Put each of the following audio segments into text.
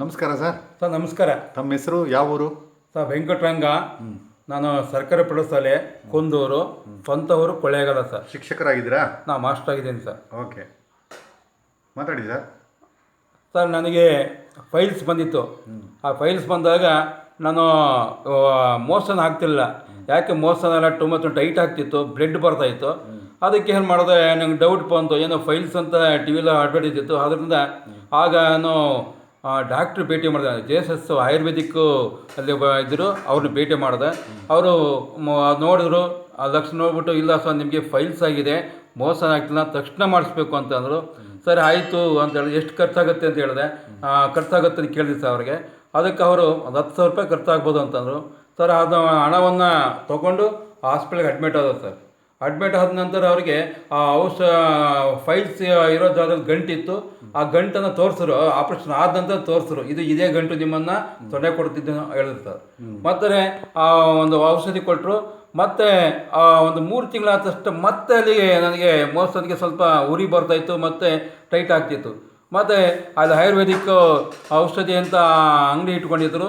ನಮಸ್ಕಾರ sir. Sir ನಮಸ್ಕಾರ. ತಮ್ಮ ಹೆಸರು ಯಾವ ಊರು? ಸರ್ ವೆಂಕಟರಂಗ. ನಾನು ಸರ್ಕಾರಿ ಪ್ರೌಢಶಾಲೆ ಕುಂದೂರು. ಸ್ವಂತ ಊರು ಕೊಳ್ಳೇಗಾಲ ಸರ್. ಶಿಕ್ಷಕರಾಗಿದ್ದೀರಾ? ನಾ ಮಾಸ್ಟರ್ ಆಗಿದ್ದೀನಿ ಸರ್. ಓಕೆ. ಮಾತಾಡಿ ಸರ್. ಸರ್ ನನಗೆ ಫೈಲ್ಸ್ ಬಂದಿತ್ತು. ಆ ಫೈಲ್ಸ್ ಬಂದಾಗ ನಾನು ಮೋಷನ್ ಆಗ್ತಿಲ್ಲ ಯಾಕೆ ಮೋಷನ್ ಎಲ್ಲ ತುಂಬ ತುಂಬ ಟೈಟ್ ಆಗ್ತಿತ್ತು ಬ್ಲಡ್ ಬರ್ತಾಯಿತ್ತು ಅದಕ್ಕೆ ಏನು ಮಾಡಿದೆ ನಂಗೆ ಡೌಟ್ ಬಂತು. ಏನೋ ಫೈಲ್ಸ್ ಅಂತ ಟಿ ವಿಲಿ ಅಡ್ವರ್ಟೈಸ್ ಇತ್ತು ಅದರಿಂದ ಆಗ ನಾನು ಡಾಕ್ಟ್ರ್ ಭೇಟಿ ಮಾಡಿದೆ. ಜೆ ಎಸ್ ಎಸ್ ಆಯುರ್ವೇದಿಕ್ಕು ಅಲ್ಲಿ ಬ ಇದ್ದರು ಅವ್ರನ್ನ ಭೇಟಿ ಮಾಡಿದೆ. ಅವರು ನೋಡಿದ್ರು, ಆ ಲಕ್ಷಣ ನೋಡ್ಬಿಟ್ಟು, ಇಲ್ಲ ಸರ್, ನಿಮಗೆ ಫೈಲ್ಸ್ ಆಗಿದೆ, ಮೋಸ ಆಗ್ತಿಲ್ಲ, ತಕ್ಷಣ ಮಾಡಿಸ್ಬೇಕು ಅಂತಂದರು ಸರಿ, ಆಯಿತು ಅಂತ ಎಷ್ಟು ಖರ್ಚಾಗುತ್ತೆ ಅಂತ ಹೇಳಿದೆ. ಖರ್ಚಾಗುತ್ತೆ ಅಂತ ಕೇಳಿದೆ ಸರ್ ಅವ್ರಿಗೆ. ಅದಕ್ಕೆ ಅವರು ಒಂದು ಹತ್ತು ಸಾವಿರ ರೂಪಾಯಿ ಖರ್ಚಾಗ್ಬೋದು ಅಂತಂದರು ಸರ್, ಅದು ಹಣವನ್ನು ತೊಗೊಂಡು ಹಾಸ್ಪಿಟ್ಲಿಗೆ ಅಡ್ಮಿಟ್ ಆದರು ಸರ್. ಅಡ್ಮಿಟ್ ಆದ ನಂತರ ಅವರಿಗೆ ಆ ಔಷ ಫೈಲ್ಸ್ ಇರೋ ಜಾಗದಲ್ಲಿ ಗಂಟಿತ್ತು. ಆ ಗಂಟನ್ನು ತೋರಿಸ್ರು ಆಪರೇಷನ್ ಆದ ನಂತರ ತೋರಿಸ್ರು. ಇದು ಇದೇ ಗಂಟು ನಿಮ್ಮನ್ನು ತೊಂದರೆ ಕೊಡ್ತಿದ್ದೆ ಹೇಳಿರ್ತಾರೆ ಮತ್ತೆ ಆ ಒಂದು ಔಷಧಿ ಕೊಟ್ಟರು ಮತ್ತೆ ಆ ಒಂದು ಮೂರು ತಿಂಗಳಾದ ತಕ್ಷಣ ಮತ್ತೆ ಅಲ್ಲಿ ನನಗೆ ಮೋಸದಿಗೆ ಸ್ವಲ್ಪ ಉರಿ ಬರ್ತಾಯಿತ್ತು ಮತ್ತೆ ಟೈಟ್ ಆಗ್ತಿತ್ತು. ಮತ್ತೆ ಅಲ್ಲಿ ಆಯುರ್ವೇದಿಕ್ ಔಷಧಿ ಅಂತ ಅಂಗಡಿ ಇಟ್ಕೊಂಡಿದ್ರು.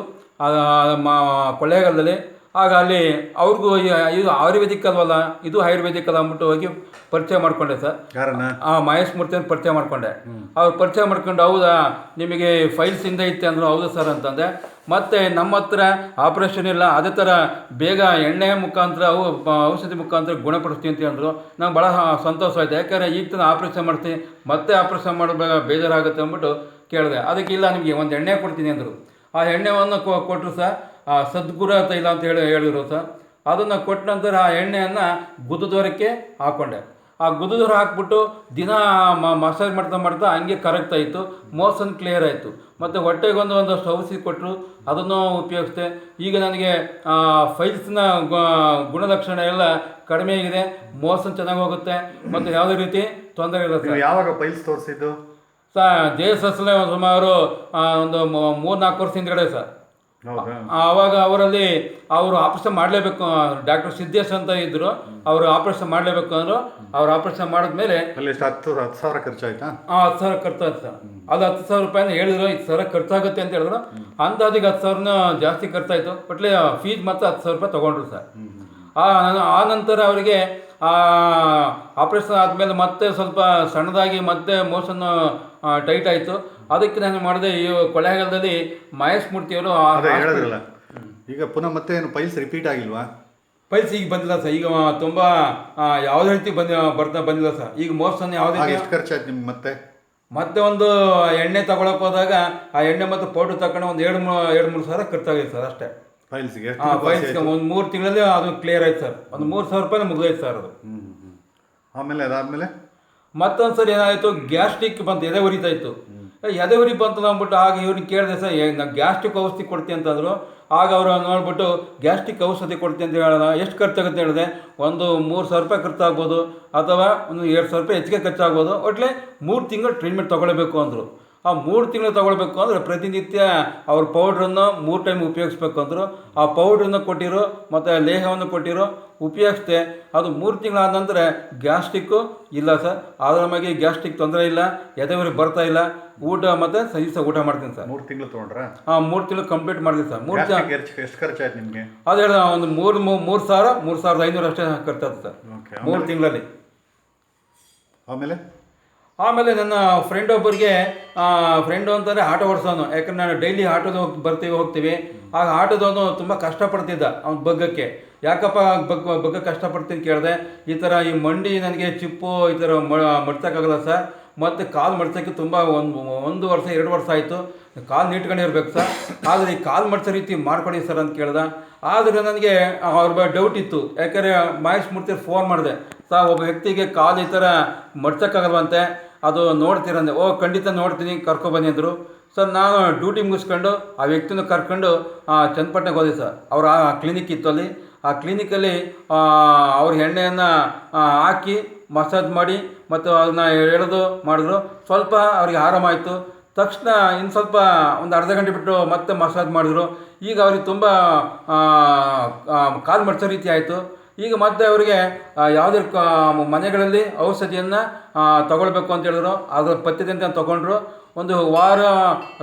ಕೊಳ್ಳೇಗಾಲದಲ್ಲಿ. ಆಗ ಅಲ್ಲಿ ಅವ್ರಿಗೂ ಇದು ಆಯುರ್ವೇದಿಕ್ ಅಲ್ವಲ್ಲ ಇದು ಆಯುರ್ವೇದಿಕ್ ಅಲ್ಲ ಅಂದ್ಬಿಟ್ಟು ಹೋಗಿ ಪರಿಚಯ ಮಾಡ್ಕೊಂಡೆ ಸರ್. ಕಾರಣ? ಆ ಮಹೇಶ್ ಮೂರ್ತಿಯನ್ನು ಪರಿಚಯ ಮಾಡ್ಕೊಂಡೆ. ಅವ್ರು ಪರಿಚಯ ಮಾಡ್ಕೊಂಡು ಹೌದಾ ನಿಮಗೆ ಫೈಲ್ಸ್ ಇಂದ ಇತ್ತೆ ಅಂದರು ಹೌದು ಸರ್ ಅಂತಂದೆ. ಮತ್ತೆ ನಮ್ಮ ಹತ್ರ ಆಪ್ರೇಷನ್ ಇಲ್ಲ ಅದೇ ಥರ ಬೇಗ ಎಣ್ಣೆ ಮುಖಾಂತರ ಅವು ಔಷಧಿ ಮುಖಾಂತರ ಗುಣಪಡಿಸ್ತೀನಿ ಅಂತ ಹೇಳಿದ್ರು ನಂಗೆ ಭಾಳ ಸಂತೋಷ ಆಯಿತು. ಯಾಕಂದರೆ ಈಗ ತಾನು ಆಪ್ರೇಷನ್ ಮಾಡ್ತೀನಿ ಮತ್ತೆ ಆಪ್ರೇಷನ್ ಮಾಡಿದಾಗ ಬೇಜಾರಾಗುತ್ತೆ ಅಂದ್ಬಿಟ್ಟು ಕೇಳಿದೆ. ಅದಕ್ಕೆ ಇಲ್ಲ ನಿಮಗೆ ಒಂದು ಎಣ್ಣೆ ಕೊಡ್ತೀನಿ ಅಂದರು. ಆ ಎಣ್ಣೆವನ್ನು ಕೊಟ್ಟರು ಸಹ ಆ ಸದ್ಗುರ ತೈಲ ಅಂತ ಹೇಳಿ ಹೇಳಿದ್ರು ಸರ್. ಅದನ್ನು ಕೊಟ್ಟ ನಂತರ ಆ ಎಣ್ಣೆಯನ್ನು ಗುದ್ದದವರಕ್ಕೆ ಹಾಕ್ಕೊಂಡೆ ಆ ಗುದ್ದದವ್ರು ಹಾಕ್ಬಿಟ್ಟು ದಿನ ಮಸಾಜ್ ಮಾಡ್ತಾ ಮಾಡ್ತಾ ಹಂಗೆ ಕರಗ್ತಾ ಇತ್ತು. ಮೋಸನ್ ಕ್ಲಿಯರ್ ಆಯಿತು. ಮತ್ತು ಹೊಟ್ಟೆಗೊಂದು ಒಂದು ಒಂದಷ್ಟು ಔಷಧಿ ಕೊಟ್ಟರು ಅದನ್ನು ಉಪಯೋಗಿಸಿದೆ. ಈಗ ನನಗೆ ಫೈಲ್ಸ್ನ ಗುಣಲಕ್ಷಣ ಎಲ್ಲ ಕಡಿಮೆ ಆಗಿದೆ. ಮೋಸನ್ ಚೆನ್ನಾಗಿ ಹೋಗುತ್ತೆ. ಮತ್ತು ಯಾವುದೇ ರೀತಿ ತೊಂದರೆ ಇಲ್ಲ ಸರ್. ಯಾವಾಗ ಫೈಲ್ಸ್ ತೋರಿಸಿದ್ದು? ಸರ್ ಜೆ ಎಸ್ ಎಸ್ ಸುಮಾರು ಒಂದು ಮೂರು ನಾಲ್ಕು ವರ್ಷ ಹಿಂದ್ಗಡೆ ಸರ್. ಆವಾಗ ಅವರಲ್ಲಿ ಅವರು ಆಪರೇಷನ್ ಮಾಡಲೇಬೇಕು ಡಾಕ್ಟರ್ ಸಿದ್ದೇಶ್ ಅಂತ ಇದ್ದರು ಅವರು ಆಪರೇಷನ್ ಮಾಡಲೇಬೇಕು ಅಂದರು. ಅವ್ರು ಆಪರೇಷನ್ ಮಾಡಿದ್ಮೇಲೆ ಅಲ್ಲಿ ಎಷ್ಟು ಹತ್ತು ಹತ್ತು ಸಾವಿರ ಖರ್ಚಾಯ್ತಾ? ಹಾಂ ಹತ್ತು ಸಾವಿರ ಖರ್ಚಾಯ್ತು. ಸರ್ ಅದು ಹತ್ತು ಸಾವಿರ ರೂಪಾಯಿನ ಹೇಳಿದ್ರು ಇತ್ತು ಸಾವಿರ ಖರ್ಚಾಗುತ್ತೆ ಅಂತ ಹೇಳಿದ್ರು. ಅಂದಾಜಿಗೆ ಹತ್ತು ಸಾವಿರನ ಜಾಸ್ತಿ ಖರ್ಚಾಯಿತು. ಒಟ್ಲೆ ಫೀಸ್ ಮಾತ್ರ ಹತ್ತು ಸಾವಿರ ರೂಪಾಯಿ ತೊಗೊಂಡ್ರು ಸರ್. ಆ ನಂತರ ಅವರಿಗೆ ಆಪರೇಷನ್ ಆದಮೇಲೆ ಮತ್ತೆ ಸ್ವಲ್ಪ ಸಣ್ಣದಾಗಿ ಮತ್ತೆ ಮೋಷನ್ ಟೈಟ್ ಆಯಿತು. ಅದಕ್ಕೆ ನಾನು ಮಾಡಿದೆ ಈ ಕೊಳೆಗಾಲದಲ್ಲಿ ಮಹೇಶ್ ಮೂರ್ತಿಯವರು ಹೇಳಿದ್ರಲ್ಲ. ಈಗ ಪುನಃ ಮತ್ತೆ ಏನು ಪೈಲ್ಸ್ ರಿಪೀಟ್ ಆಗಿಲ್ವಾ? ಪೈಲ್ಸ್ ಈಗ ಬಂದಿಲ್ಲ ಸರ್. ಈಗ ತುಂಬ ಯಾವುದೇ ರೀತಿ ಬಂದ ಬರ್ತಾ ಬಂದಿಲ್ಲ ಸರ್. ಈಗ ಮೋಷನ್ ಯಾವುದೇ ಎಷ್ಟು ಖರ್ಚಾಯ್ತು ನಿಮ್ಗೆ ಮತ್ತೆ? ಮತ್ತೆ ಒಂದು ಎಣ್ಣೆ ತಗೊಳಕ್ಕೆ ಹೋದಾಗ ಆ ಎಣ್ಣೆ ಮತ್ತು ಪೌಡ್ರ್ ತಗೊಂಡು ಒಂದು ಎರಡು ಮೂರು ಎರಡು ಮೂರು ಸಾವಿರ ಖರ್ಚಾಗಿದೆ ಸರ್ ಅಷ್ಟೇ. ಫೈಲ್ಸ್ಗೆ ಫೈಲ್ಸ್ಗೆ ಒಂದು ಮೂರು ತಿಂಗಳಲ್ಲಿ ಅದು ಕ್ಲಿಯರ್ ಆಯ್ತು ಸರ್. ಒಂದು ಮೂರು ಸಾವಿರ ರೂಪಾಯಿ ಮುಗಿದೈತೆ ಸರ್ ಅದು. ಆಮೇಲೆ ಅದಾದಮೇಲೆ? ಮತ್ತೊಂದು ಸರಿ ಏನಾಯಿತು ಗ್ಯಾಸ್ಟ್ರಿಕ್ ಬಂತು ಎದೆ ಉರಿತಾ ಇತ್ತು. ಎದೆ ಉರಿ ಬಂತು ಅಂದ್ಬಿಟ್ಟು ಆಗ ಇವ್ರಿಗೆ ಕೇಳಿದೆ ಸರ್ ಏ, ನಾ ಗ್ಯಾಸ್ಟ್ರಿಕ್ ಔಷಧಿ ಕೊಡ್ತೀನಿ ಅಂತಂದ್ರು ಆಗ ಅವರು ನೋಡ್ಬಿಟ್ಟು ಗ್ಯಾಸ್ಟ್ರಿಕ್ ಔಷಧಿ ಕೊಡ್ತೀನಿ ಅಂತ ಹೇಳೋಣ ಎಷ್ಟು ಖರ್ಚಾಗುತ್ತೆ ಹೇಳಿದೆ. ಒಂದು ಮೂರು ಸಾವಿರ ರೂಪಾಯಿ ಖರ್ಚಾಗ್ಬೋದು ಅಥವಾ ಒಂದು ಎರಡು ಸಾವಿರ ರೂಪಾಯಿ ಹೆಚ್ಚಿಗೆ ಖರ್ಚಾಗ್ಬೋದು. ಒಟ್ಲೆ ಮೂರು ತಿಂಗಳು ಟ್ರೀಟ್ಮೆಂಟ್ ತೊಗೊಳ್ಬೇಕು ಅಂದರು. ಆ ಮೂರು ತಿಂಗಳು ತೊಗೊಳ್ಬೇಕು ಅಂದರೆ ಪ್ರತಿನಿತ್ಯ ಅವ್ರ ಪೌಡ್ರನ್ನು ಮೂರು ಟೈಮ್ ಉಪಯೋಗಿಸ್ಬೇಕು ಅಂದರು. ಆ ಪೌಡ್ರನ್ನು ಕೊಟ್ಟಿರೋ ಮತ್ತು ಲೇಹವನ್ನು ಕೊಟ್ಟಿರೋ ಉಪಯೋಗಿಸ್ದೆ. ಅದು ಮೂರು ತಿಂಗಳಾದ ನಂತರ ಗ್ಯಾಸ್ಟಿಕ್ಕು ಇಲ್ಲ ಸರ್. ಆದ್ರಮಾಗಿ ನಮಗೆ ಗ್ಯಾಸ್ಟ್ರಿಕ್ ತೊಂದರೆ ಇಲ್ಲ ಎದೆವರಿಗೆ ಬರ್ತಾ ಇಲ್ಲ. ಊಟ ಮತ್ತು ಸಹ ಊಟ ಮಾಡ್ತೀನಿ ಸರ್. ಮೂರು ತಿಂಗಳು ತೊಗೊಂಡ್ರೆ? ಹಾಂ ಮೂರು ತಿಂಗಳು ಕಂಪ್ಲೀಟ್ ಮಾಡ್ತೀನಿ ಸರ್. ಮೂರು ಎಷ್ಟು ಖರ್ಚಾಯ್ತು ನಿಮಗೆ? ಅದು ಹೇಳಿದ ಒಂದು ಮೂರು ಮೂರು ಸಾವಿರ ಮೂರು ಸಾವಿರದ ಐನೂರು ಅಷ್ಟೇ ಖರ್ಚಾಯ್ತು ಸರ್. ಮೂರು ತಿಂಗಳಲ್ಲಿ. ಆಮೇಲೆ? ಆಮೇಲೆ ನನ್ನ ಫ್ರೆಂಡ್ ಒಬ್ಬರಿಗೆ ಫ್ರೆಂಡು ಅಂತಂದರೆ ಆಟೋ ಓಡಿಸೋನು. ಯಾಕಂದ್ರೆ ನಾನು ಡೈಲಿ ಆಟೋದ ಹೋಗಿ, ಬರ್ತೀವಿ, ಹೋಗ್ತೀವಿ. ಆಗ ಆಟೋದವನು ತುಂಬ ಕಷ್ಟಪಡ್ತಿದ್ದ ಅವ್ನ ಬಗ್ಗಕ್ಕೆ. ಯಾಕಪ್ಪ ಬಗ್, ಬಗ್ಗೆ ಕಷ್ಟಪಡ್ತೀನಿ ಕೇಳಿದೆ? ಈ ಥರ ಈ ಮಂಡಿ ನನಗೆ ಚಿಪ್ಪು, ಈ ಥರ ಮಡ್ಸೋಕ್ಕಾಗಲ್ಲ ಸರ್. ಮತ್ತು ಕಾಲು ಮಡ್ಸೋಕ್ಕೆ ತುಂಬ ಒಂದು ಒಂದು ವರ್ಷ, ಎರಡು ವರ್ಷ ಆಯಿತು. ಕಾಲು ನೀಟ್ಕೊಂಡಿರ್ಬೇಕು ಸರ್. ಆದರೆ ಈ ಕಾಲು ಮಡ್ಸೋ ರೀತಿ ಮಾಡ್ಕೊಡಿ ಸರ್ ಅಂತ ಕೇಳ್ದೆ. ಆದರೆ ನನಗೆ ಅವ್ರ ಬಗ್ಗೆ ಡೌಟ್ ಇತ್ತು. ಯಾಕಂದರೆ ಮಹೇಶ್ ಮೂರ್ತಿ ಫೋನ್ ಮಾಡಿದೆ, ಸರ್, ಒಬ್ಬ ವ್ಯಕ್ತಿಗೆ ಕಾಲು ಈ ಥರ ಮಡ್ಸೋಕ್ಕಾಗಲ್ವಂತೆ? ಅದು ನೋಡ್ತೀರಂದೆ ಓ, ಖಂಡಿತ ನೋಡ್ತೀನಿ ಕರ್ಕೊಬನ್ನಿ ಅಂದರು. ಸರ್, ನಾನು ಡ್ಯೂಟಿ ಮುಗಿಸ್ಕೊಂಡು ಆ ವ್ಯಕ್ತಿನ ಕರ್ಕೊಂಡು ಚನ್ನಪಟ್ಟಣಕ್ಕೆ ಹೋದೆ ಸರ್. ಅವ್ರ ಆ ಕ್ಲಿನಿಕ್ ಇತ್ತು ಅಲ್ಲಿ. ಆ ಕ್ಲಿನಿಕಲ್ಲಿ ಅವ್ರ ಎಣ್ಣೆಯನ್ನು ಹಾಕಿ ಮಸಾಜ್ ಮಾಡಿ ಮತ್ತು ಅದನ್ನ ಎಳೆದು ಮಾಡಿದ್ರು. ಸ್ವಲ್ಪ ಅವ್ರಿಗೆ ಆರಾಮಾಯಿತು ತಕ್ಷಣ ಇನ್ನು ಸ್ವಲ್ಪ ಒಂದು ಅರ್ಧ ಗಂಟೆ ಬಿಟ್ಟು ಮತ್ತೆ ಮಸಾಜ್ ಮಾಡಿದ್ರು. ಈಗ ಅವ್ರಿಗೆ ತುಂಬ ಕಾಲು ಮಡ್ಸೋ ರೀತಿ ಆಯಿತು. ಈಗ ಮತ್ತೆ ಅವರಿಗೆ ಯಾವುದೇ ಮನೆಗಳಲ್ಲಿ ಔಷಧಿಯನ್ನು ತಗೊಳ್ಬೇಕು ಅಂತ ಹೇಳಿದ್ರು. ಅದ್ರ ಪತ್ತೆದಿಂದ ತಗೊಂಡ್ರು. ಒಂದು ವಾರ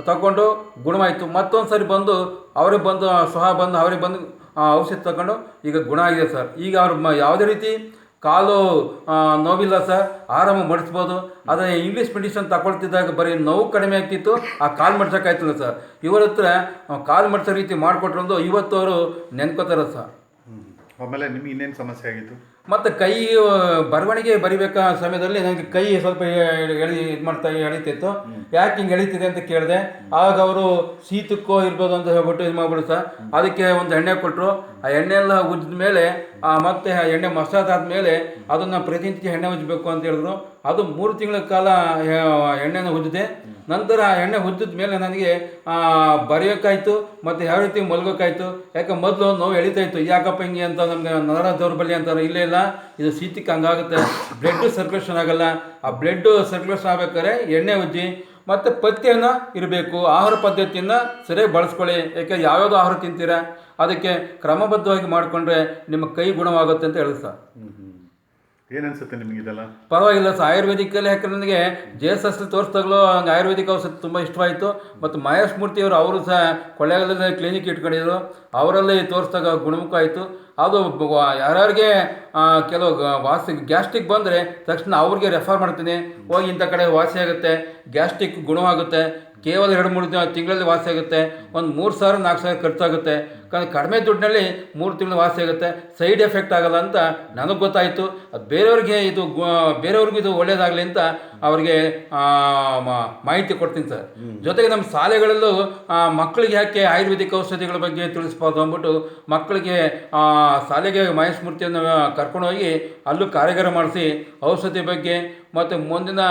ತಗೊಂಡು ಗುಣವಾಯಿತು. ಮತ್ತೊಂದು ಸರಿ ಬಂದು ಅವ್ರಿಗೆ ಬಂದು, ಸಹ ಬಂದು ಅವ್ರಿಗೆ ಬಂದು ಔಷಧಿ ತಗೊಂಡು ಈಗ ಗುಣ ಆಗಿದೆ ಸರ್. ಈಗ ಅವ್ರು ಯಾವುದೇ ರೀತಿ ಕಾಲು ನೋವಿಲ್ಲ ಸರ್, ಆರಾಮ ಮಡಿಸ್ಬೋದು. ಆದರೆ ಇಂಗ್ಲೀಷ್ ಮೆಡಿಸಿನ್ ತಗೊಳ್ತಿದ್ದಾಗ ಬರೀ ನೋವು ಕಡಿಮೆ ಆಗ್ತಿತ್ತು. ಆ, ಕಾಲು ಮಡ್ಸೋಕ್ಕಾಯ್ತಲ್ಲ ಸರ್. ಇವರ ಹತ್ರ ಕಾಲು ಮಡ್ಸೋ ರೀತಿ ಮಾಡಿಕೊಟ್ರಂದು ಇವತ್ತು ಅವರು ನೆನ್ಕೋತಾರೆ ಸರ್. ಆಮೇಲೆ ನಿಮ್ಗೆ ಇನ್ನೇನು ಸಮಸ್ಯೆ ಆಗಿತ್ತು? ಮತ್ತು ಕೈ ಬರವಣಿಗೆ ಬರಿಬೇಕಾದ ಸಮಯದಲ್ಲಿ ನನಗೆ ಕೈ ಸ್ವಲ್ಪ ಎಳಿ ಇದು ಮಾಡ್ತಾ ಎಳಿತಿತ್ತು. ಯಾಕೆ ಹಿಂಗೆ ಎಳಿತಿದೆ ಅಂತ ಕೇಳಿದೆ. ಆಗ ಅವರು ಶೀತಕ್ಕೋ ಇರ್ಬೋದು ಅಂತ ಹೇಳ್ಬಿಟ್ಟು ಇದು ಮಾಡ್ಬಿಡು ಸರ್. ಅದಕ್ಕೆ ಒಂದು ಎಣ್ಣೆ ಕೊಟ್ಟರು ಆ ಎಣ್ಣೆ ಎಲ್ಲ ಉಜ್ಜಿದ ಮೇಲೆ ಮತ್ತೆ ಆ ಎಣ್ಣೆ ಮಸಾಜ್ ಆದಮೇಲೆ ಅದನ್ನು ಪ್ರತಿನಿತ್ಯ ಎಣ್ಣೆ ಉಜ್ಜಬೇಕು ಅಂತ ಹೇಳಿದ್ರು. ಅದು ಮೂರು ತಿಂಗಳ ಕಾಲ ಎಣ್ಣೆನ ಉಜ್ಜಿದೆ. ನಂತರ ಆ ಎಣ್ಣೆ ಉಜ್ಜಿದ ಮೇಲೆ ನನಗೆ ಬರೆಯೋಕ್ಕಾಯ್ತು ಮತ್ತು ಯಾವ ರೀತಿ ಮಲ್ಗೋಕ್ಕಾಯ್ತು ಯಾಕೆ ಮೊದಲು ನೋವು ಎಳಿತಾಯಿತ್ತು ಯಾಕಪ್ಪ ಹಿಂಗೆ ಅಂತ ನಮಗೆ ನರ ದೌರ್ಬಲ್ಯ ಅಂತಾರೆ. ಇಲ್ಲೇ. ಇಲ್ಲ ಇದು ಶೀತಕ್ಕೆ ಹಂಗಾಗುತ್ತೆ ಬ್ಲಡ್ ಸರ್ಕ್ಯುಲೇಷನ್ ಆಗಲ್ಲ. ಆ ಬ್ಲಡ್ ಸರ್ಕ್ಯುಲೇಷನ್ ಆಗಬೇಕಾದ್ರೆ ಎಣ್ಣೆ ಉಜ್ಜಿ, ಮತ್ತು ಪಥ್ಯನ ಇರಬೇಕು. ಆಹಾರ ಪದ್ಧತಿಯನ್ನು ಸರಿಯಾಗಿ ಬಳಸ್ಕೊಳ್ಳಿ. ಯಾಕೆ, ಯಾವ್ಯಾವ್ದು ಆಹಾರ ತಿಂತೀರಾ? ಅದಕ್ಕೆ ಕ್ರಮಬದ್ಧವಾಗಿ ಮಾಡಿಕೊಂಡ್ರೆ ನಿಮ್ಮ ಕೈ ಗುಣವಾಗುತ್ತೆ ಅಂತ ಹೇಳಿದ್ರು ಸರ್. ಏನನ್ಸುತ್ತೆ ನಿಮಗೆ ಇದೆಲ್ಲ? ಪರವಾಗಿಲ್ಲ ಸರ್. ಆಯುರ್ವೇದಿಕಲ್ಲಿ ಯಾಕಂದ್ರೆ ನನಗೆ ಜೆ ಎಸ್ ಎಸ್ ತೋರಿಸ್ದಾಗಲೂ ಹಂಗೆ ಆಯುರ್ವೇದಿಕ್ ಔಷಧ ತುಂಬ ಇಷ್ಟವಾಯಿತು. ಮತ್ತು ಮಹೇಶ್ ಮೂರ್ತಿಯವರು ಅವರು ಸಹ ಕೊಳ್ಳೇಗಾಲದಲ್ಲಿ ಕ್ಲಿನಿಕ್ ಇಟ್ಕೊಂಡಿದ್ರು. ಅವರಲ್ಲಿ ತೋರಿಸಿದಾಗ ಗುಣಮುಖ ಆಯಿತು. ಅದು ಯಾರ್ಯಾರಿಗೆ ಕೆಲವು ವಾಸಿ, ಗ್ಯಾಸ್ಟ್ರಿಕ್ ಬಂದರೆ ತಕ್ಷಣ ಅವ್ರಿಗೆ ರೆಫರ್ ಮಾಡ್ತೀನಿ. ಹೋಗಿ ಇಂಥ ಕಡೆ ವಾಸಿ ಆಗುತ್ತೆ. ಗ್ಯಾಸ್ಟ್ರಿಕ್ ಗುಣವಾಗುತ್ತೆ. ಕೇವಲ ಎರಡು, ಮೂರು ದಿನ ತಿಂಗಳಲ್ಲಿ ವಾಸಿ ಆಗುತ್ತೆ. ಒಂದು ಮೂರು ಸಾವಿರ, ನಾಲ್ಕು ಸಾವಿರ ಖರ್ಚಾಗುತ್ತೆ. ಕಡಿಮೆ ದುಡ್ಡಿನಲ್ಲಿ ಮೂರು ತಿಂಗಳು ವಾಸಿ ಆಗುತ್ತೆ ಸೈಡ್ ಎಫೆಕ್ಟ್ ಆಗಲ್ಲ ಅಂತ ನನಗೆ ಗೊತ್ತಾಯಿತು. ಅದು ಬೇರೆಯವ್ರಿಗೆ ಇದು ಬೇರೆಯವ್ರಿಗೂ ಇದು ಒಳ್ಳೇದಾಗಲಿ ಅಂತ ಅವರಿಗೆ ಮಾಹಿತಿ ಕೊಡ್ತೀನಿ ಸರ್. ಜೊತೆಗೆ ನಮ್ಮ ಶಾಲೆಗಳಲ್ಲೂ ಮಕ್ಕಳಿಗೆ ಯಾಕೆ ಆಯುರ್ವೇದಿಕ್ ಔಷಧಿಗಳ ಬಗ್ಗೆ ತಿಳಿಸ್ಬೋದು ಅಂದ್ಬಿಟ್ಟು ಮಕ್ಕಳಿಗೆ ಶಾಲೆಗೆ ಮಹೇಶ್ ಮೂರ್ತಿಯನ್ನು ಕರ್ಕೊಂಡು ಹೋಗಿ ಅಲ್ಲೂ ಕಾರ್ಯಾಗಾರ ಮಾಡಿಸಿ ಔಷಧಿ ಬಗ್ಗೆ ಮತ್ತು ಮುಂದಿನ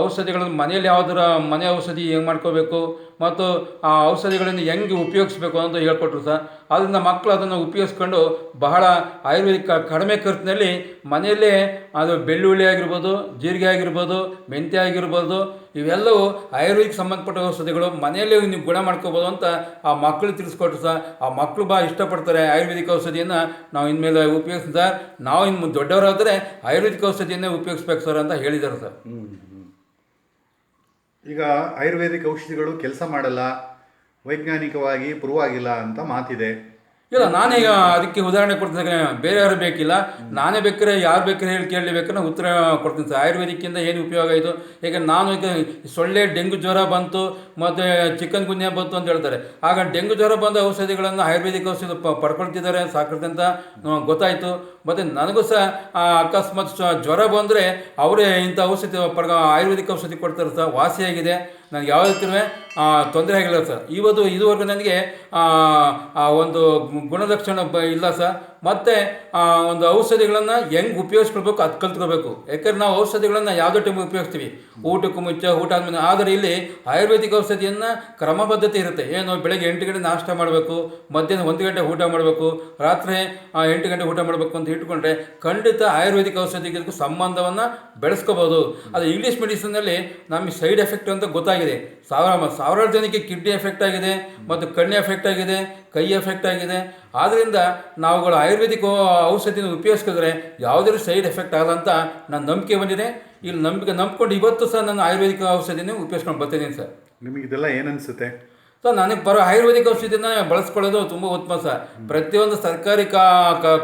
ಔಷಧಿಗಳನ್ನು ಮನೆಯಲ್ಲಿ ಯಾವುದರ ಮನೆ ಔಷಧಿ ಹೆಂಗೆ ಮಾಡ್ಕೋಬೇಕು ಮತ್ತು ಆ ಔಷಧಿಗಳನ್ನು ಹೆಂಗೆ ಉಪಯೋಗಿಸ್ಬೇಕು ಅಂತ ಹೇಳ್ಕೊಟ್ರು ಸರ್. ಅದರಿಂದ ಮಕ್ಕಳು ಅದನ್ನು ಉಪಯೋಗಿಸ್ಕೊಂಡು ಬಹಳ ಆಯುರ್ವೇದಿಕ್ ಕಡಿಮೆ ಖರ್ಚಿನಲ್ಲಿ ಮನೆಯಲ್ಲೇ ಅದು ಬೆಳ್ಳುಳ್ಳಿ ಆಗಿರ್ಬೋದು, ಜೀರಿಗೆ ಆಗಿರ್ಬೋದು, ಮೆಂತ್ಯ ಆಗಿರ್ಬೋದು, ಇವೆಲ್ಲವೂ ಆಯುರ್ವೇದಿಕ್ ಸಂಬಂಧಪಟ್ಟ ಔಷಧಿಗಳು ಮನೆಯಲ್ಲೇ ನೀವು ಗುಣ ಮಾಡ್ಕೋಬೋದು ಅಂತ ಆ ಮಕ್ಕಳು ತಿಳಿಸ್ಕೊಟ್ರು ಸರ್. ಆ ಮಕ್ಕಳು ಭಾಳ ಇಷ್ಟಪಡ್ತಾರೆ ಆಯುರ್ವೇದಿಕ್ ಔಷಧಿಯನ್ನು ನಾವು ಇನ್ಮೇಲೆ ಸರ್. ನಾವು ಇನ್ನು ದೊಡ್ಡವರಾದರೆ ಆಯುರ್ವೇದಿಕ್ ಔಷಧಿಯನ್ನೇ ಉಪಯೋಗಿಸ್ಬೇಕು ಸರ್ ಅಂತ ಹೇಳಿದ್ದಾರೆ ಸರ್. ಈಗ ಆಯುರ್ವೇದಿಕ್ ಔಷಧಿಗಳು ಕೆಲಸ ಮಾಡಲ್ಲ ವೈಜ್ಞಾನಿಕವಾಗಿ ಪ್ರೂವ್ ಆಗಿಲ್ಲ ಅಂತ ಮಾತಿದೆ. ಇಲ್ಲ, ನಾನೀಗ ಅದಕ್ಕೆ ಉದಾಹರಣೆ ಕೊಡ್ತೀನಿ ಬೇರೆಯವರು ಬೇಕಿಲ್ಲ. ನಾನೇ ಬೇಕಾದ್ರೆ ಯಾರು ಬೇಕಾದ್ರೆ ಹೇಳಿ ಕೇಳಿ ಬೇಕಾದ್ರೆ ಉತ್ತರ ಕೊಡ್ತೀನಿ ಸರ್. ಆಯುರ್ವೇದಿಕ್ಕಿಂದ ಏನು ಉಪಯೋಗ ಆಯಿತು ಈಗ ನಾನು ಈಗ ಸೊಳ್ಳೆ, ಡೆಂಗು ಜ್ವರ ಬಂತು, ಮತ್ತು ಚಿಕನ್ ಗುನ್ಯಾ ಬಂತು ಅಂತ ಹೇಳ್ತಾರೆ. ಆಗ ಡೆಂಗು ಜ್ವರ ಬಂದ ಔಷಧಿಗಳನ್ನು ಆಯುರ್ವೇದಿಕ್ ಔಷಧಿ ಪಡ್ಕೊಳ್ತಿದ್ದಾರೆ ಸಾಕೃತಿ ಅಂತ ಗೊತ್ತಾಯಿತು. ಮತ್ತು ನನಗೂ ಸಹ ಅಕಸ್ಮಾತ್ ಜ್ವರ ಬಂದರೆ ಅವರೇ ಇಂಥ ಔಷಧಿ ಪಡ್ಕ ಆಯುರ್ವೇದಿಕ್ ಔಷಧಿ ಕೊಡ್ತಾರೆ ಸರ್. ವಾಸಿಯಾಗಿದೆ. ನನಗೆ ಯಾವ ರೀತಿಯೂ ತೊಂದರೆ ಆಗಿಲ್ಲ ಸರ್. ಇವತ್ತು ಇದುವರೆಗೂ ನನಗೆ ಒಂದು ಗುಣಲಕ್ಷಣ ಇಲ್ಲ ಸರ್. ಮತ್ತು ಒಂದು ಔಷಧಿಗಳನ್ನು ಹೆಂಗೆ ಉಪಯೋಗಿಸ್ಕೊಳ್ಬೇಕು ಅದು ಕಲ್ತ್ಕೋಬೇಕು. ಯಾಕಂದ್ರೆ ನಾವು ಔಷಧಿಗಳನ್ನು ಯಾವುದೋ ಟೈಮಿಗೆ ಉಪಯೋಗಿಸ್ತೀವಿ. ಊಟಕ್ಕೂ ಮುಂಚೆ ಊಟ ಆದಮೇಲೆ, ಆದರೆ ಇಲ್ಲಿ ಆಯುರ್ವೇದಿಕ್ ಔಷಧಿಯನ್ನು ಕ್ರಮಬದ್ಧತೆ ಇರುತ್ತೆ. ಏನು ಬೆಳಗ್ಗೆ ಎಂಟು ಗಂಟೆ ನಾಷ್ಟ ಮಾಡಬೇಕು, ಮಧ್ಯಾಹ್ನ ಒಂದು ಗಂಟೆ ಊಟ ಮಾಡಬೇಕು, ರಾತ್ರಿ ಎಂಟು ಗಂಟೆ ಊಟ ಮಾಡಬೇಕು ಅಂತ ಇಟ್ಕೊಂಡ್ರೆ ಖಂಡಿತ ಆಯುರ್ವೇದಿಕ್ ಔಷಧಿಗಳಿಗೂ ಸಂಬಂಧವನ್ನು ಬೆಳೆಸ್ಕೋಬೋದು. ಅದು ಇಂಗ್ಲೀಷ್ ಮೆಡಿಸಿನಲ್ಲಿ ನಮಗೆ ಸೈಡ್ ಎಫೆಕ್ಟ್ ಅಂತ ಗೊತ್ತಾಗಿದೆ. ಸಾವಿರ ಸಾವಿರಾರು ಜನಕ್ಕೆ ಕಿಡ್ನಿ ಎಫೆಕ್ಟ್ ಆಗಿದೆ ಮತ್ತು ಕಣ್ಣು ಎಫೆಕ್ಟ್ ಆಗಿದೆ, ಕೈ ಎಫೆಕ್ಟ್ ಆಗಿದೆ. ಆದ್ದರಿಂದ ನಾವುಗಳು ಆಯುರ್ವೇದಿಕ್ ಔಷಧಿನ ಉಪಯೋಗಿಸಿದ್ರೆ ಯಾವುದೇ ಸೈಡ್ ಎಫೆಕ್ಟ್ ಆಗಲ್ಲ ಅಂತ ನನ್ನ ನಂಬಿಕೆ ಬಂದಿದೆ. ಇಲ್ಲಿ ನಂಬಿಕೆ ನಂಬ್ಕೊಂಡು ಇವತ್ತು ಸಹ ನಾನು ಆಯುರ್ವೇದಿಕ್ ಔಷಧಿನೇ ಉಪಯೋಗಿಸ್ಕೊಂಡು ಬರ್ತಿದ್ದೀನಿ ಸರ್. ನಿಮಗೆ ಇದೆಲ್ಲ ಏನನ್ಸುತ್ತೆ ಸರ್ ನನಗೆ ಬರೋ ಆಯುರ್ವೇದಿಕ್ ಔಷಧಿನ ಬಳಸ್ಕೊಳ್ಳೋದು ತುಂಬ ಉತ್ತಮ ಸರ್ ಪ್ರತಿಯೊಂದು ಸರ್ಕಾರಿ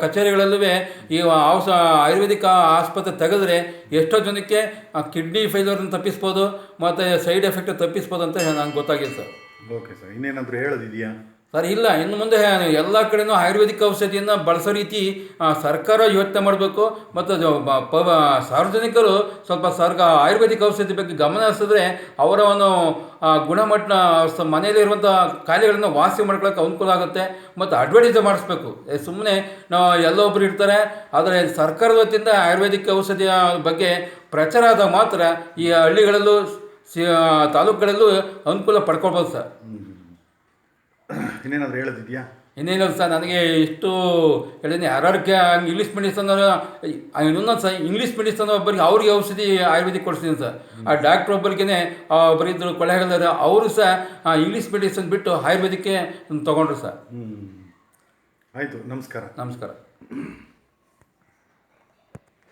ಕಚೇರಿಗಳಲ್ಲೂ ಈ ಔಷ, ಆಯುರ್ವೇದಿಕ್ ಆಸ್ಪತ್ರೆ ತೆಗೆದ್ರೆ ಎಷ್ಟೋ ಜನಕ್ಕೆ ಕಿಡ್ನಿ ಫೈಲರ್ನ ತಪ್ಪಿಸ್ಬೋದು, ಮತ್ತು ಸೈಡ್ ಎಫೆಕ್ಟ್ ತಪ್ಪಿಸ್ಬೋದು ಅಂತ ನನಗೆ ಗೊತ್ತಾಗಿದೆ ಸರ್ ಓಕೆ ಸರ್ ಇನ್ನೇನಾದರೂ ಹೇಳೋದಿದೆಯಾ? ಸರ್, ಇಲ್ಲ, ಇನ್ನು ಮುಂದೆ ಎಲ್ಲ ಕಡೆನೂ ಆಯುರ್ವೇದಿಕ್ ಔಷಧಿಯನ್ನು ಬಳಸೋ ರೀತಿ ಸರ್ಕಾರ ಯೋಚನೆ ಮಾಡಬೇಕು. ಮತ್ತು ಸಾರ್ವಜನಿಕರು ಸ್ವಲ್ಪ ಸರ್ಕ ಆಯುರ್ವೇದಿಕ್ ಔಷಧಿ ಬಗ್ಗೆ ಗಮನ ಹರಿಸಿದ್ರೆ ಅವರ ಒಂದು ಗುಣಮಟ್ಟ ಮನೆಯಲ್ಲಿರುವಂಥ ಕಾಯಿಲೆಗಳನ್ನು ವಾಸಿ ಮಾಡ್ಕೊಳ್ಳೋಕೆ ಅನುಕೂಲ ಆಗುತ್ತೆ. ಮತ್ತು ಅಡ್ವರ್ಟೈಸ್ ಮಾಡಿಸ್ಬೇಕು. ಸುಮ್ಮನೆ ಎಲ್ಲೊಬ್ಬರು ಇರ್ತಾರೆ. ಆದರೆ ಸರ್ಕಾರದ ವತಿಯಿಂದ ಆಯುರ್ವೇದಿಕ್ ಔಷಧಿಯ ಬಗ್ಗೆ ಪ್ರಚಾರ ಆದಾಗ ಮಾತ್ರ ಈ ಹಳ್ಳಿಗಳಲ್ಲೂ, ಸಿ ತಾಲೂಕುಗಳಲ್ಲೂ ಅನುಕೂಲ ಪಡ್ಕೊಳ್ಬೋದು ಸರ್. ಇನ್ನೇನಾದರೂ ಹೇಳೋದಿದೆಯಾ? ಇನ್ನೇನಿಲ್ಲ ಸರ್ ನನಗೆ ಇಷ್ಟು ಹೇಳಿದ್ದೀನಿ ಯಾರ್ಯಾರಿಗೆ ಇಂಗ್ಲೀಷ್ ಮೆಡಿಸನ್ ಇನ್ನೊಂದು ಸರ್ ಇಂಗ್ಲೀಷ್ ಮೆಡಿಸನ್ ಒಬ್ಬರಿಗೆ ಅವ್ರಿಗೆ ಔಷಧಿ ಆಯುರ್ವೇದಿಕ್ ಕೊಡಿಸ್ತೀನಿ ಸರ್. ಆ ಡಾಕ್ಟ್ರ್ ಒಬ್ಬರಿಗೆ ಬರೀದ್ರು ಕೊಳ್ಳೆಗಾಲದ ಅವರು ಸಹ ಇಂಗ್ಲೀಷ್ ಮೆಡಿಸನ್ ಬಿಟ್ಟು ಆಯುರ್ವೇದಿಕ್ಕೆ ತೊಗೊಂಡ್ರು ಸರ್. ಹ್ಞೂ ಆಯಿತು ನಮಸ್ಕಾರ. ನಮಸ್ಕಾರ.